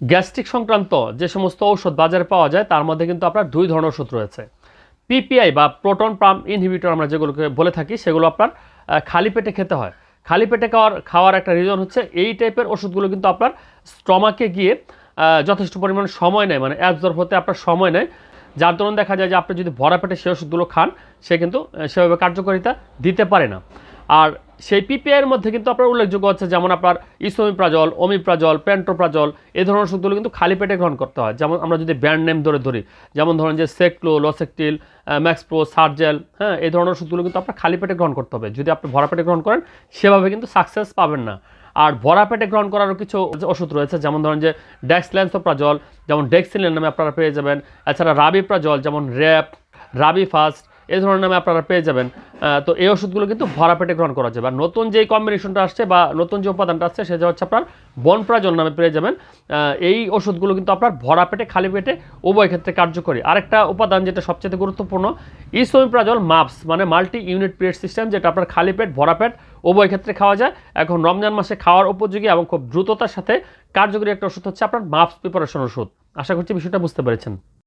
Gastric সংক্রান্ত যে সমস্ত ঔষধ বাজারে পাওয়া যায়, তার মধ্যে কিন্তু আপনার দুই ধরনের ওষুধ রয়েছে। পিপিআই বা প্রোটন পাম্প ইনহিবিটর আমরা যেগুলোকে বলে থাকি, সেগুলো আপনার খালি পেটে খেতে হয়। খালি পেটে খাওয়ার খাওয়ার একটা রিজন হচ্ছে, এই টাইপের ওষুধগুলো কিন্তু আপনার স্টমাকে গিয়ে যথেষ্ট পরিমাণ সময় নেয় মানে অ্যাবজর্ব হতে আপনার সময় নেয়। যার দরুন দেখা যায় যে আপনি যদি ভরা পেটে সেই ওষুধগুলো খান, সে কিন্তু সেভাবে কার্যকারিতা দিতে পারে না। আর সেই পিপিআইয়ের মধ্যে কিন্তু আপনার উল্লেখযোগ্য হচ্ছে যেমন আপনার ইসোমিপ্রাজল ওমিপ্রাজল পেন্ট্রোপ্রাজল এই ধরনের ওষুধগুলো কিন্তু খালি পেটে গ্রহণ করতে হয়। যেমন আমরা যদি ব্র্যান্ড নেম ধরে ধরি, যেমন ধরেন যে সেকলো লসেকটিল ম্যাক্সপ্রো সার্জেল হ্যাঁ এই ধরনের ওষুধগুলো কিন্তু আপনার খালি পেটে গ্রহণ করতে হবে। যদি আপনি ভরা পেটে গ্রহণ করেন, সেভাবে কিন্তু সাকসেস পাবেন না। আর ভরা পেটে গ্রহণ করারও কিছু ওষুধ রয়েছে, যেমন ধরেন যে ডেক্সল্যান্সোপ্রাজল যেমন ডেক্সিলেন নামে আপনারা পেয়ে যাবেন। এছাড়া রাবিপ্রাজল যেমন র্যাপ রাবি ফাস্ট এই ধরনের নামে আপনারা পেয়ে যাবেন। তো এই ওষুধগুলো কিন্তু ভরা পেটে গ্রহণ করা যাবে। আর নতুন যে কম্বিনেশনটা আসছে বা নতুন যে উপাদানটা আসছে, সেটা হচ্ছে আপনার বনপ্রাজল নামে পেয়ে যাবেন। এই ওষুধগুলো কিন্তু আপনার ভরা পেটে খালি পেটে উভয় ক্ষেত্রে কার্যকরী। আরেকটা উপাদান যেটা সবচেয়ে গুরুত্বপূর্ণ, ইসোমিপ্রাজল মাপস মানে মাল্টি ইউনিট পিরিয়ড সিস্টেম, যেটা আপনার খালি পেট ভরা পেট উভয় ক্ষেত্রে খাওয়া যায়। এখন রমজান মাসে খাওয়ার উপযোগী এবং খুব দ্রুততার সাথে কার্যকরী একটা ওষুধ হচ্ছে আপনার মাপস প্রিপারেশন ওষুধ। আশা করছি বিষয়টা বুঝতে পেরেছেন।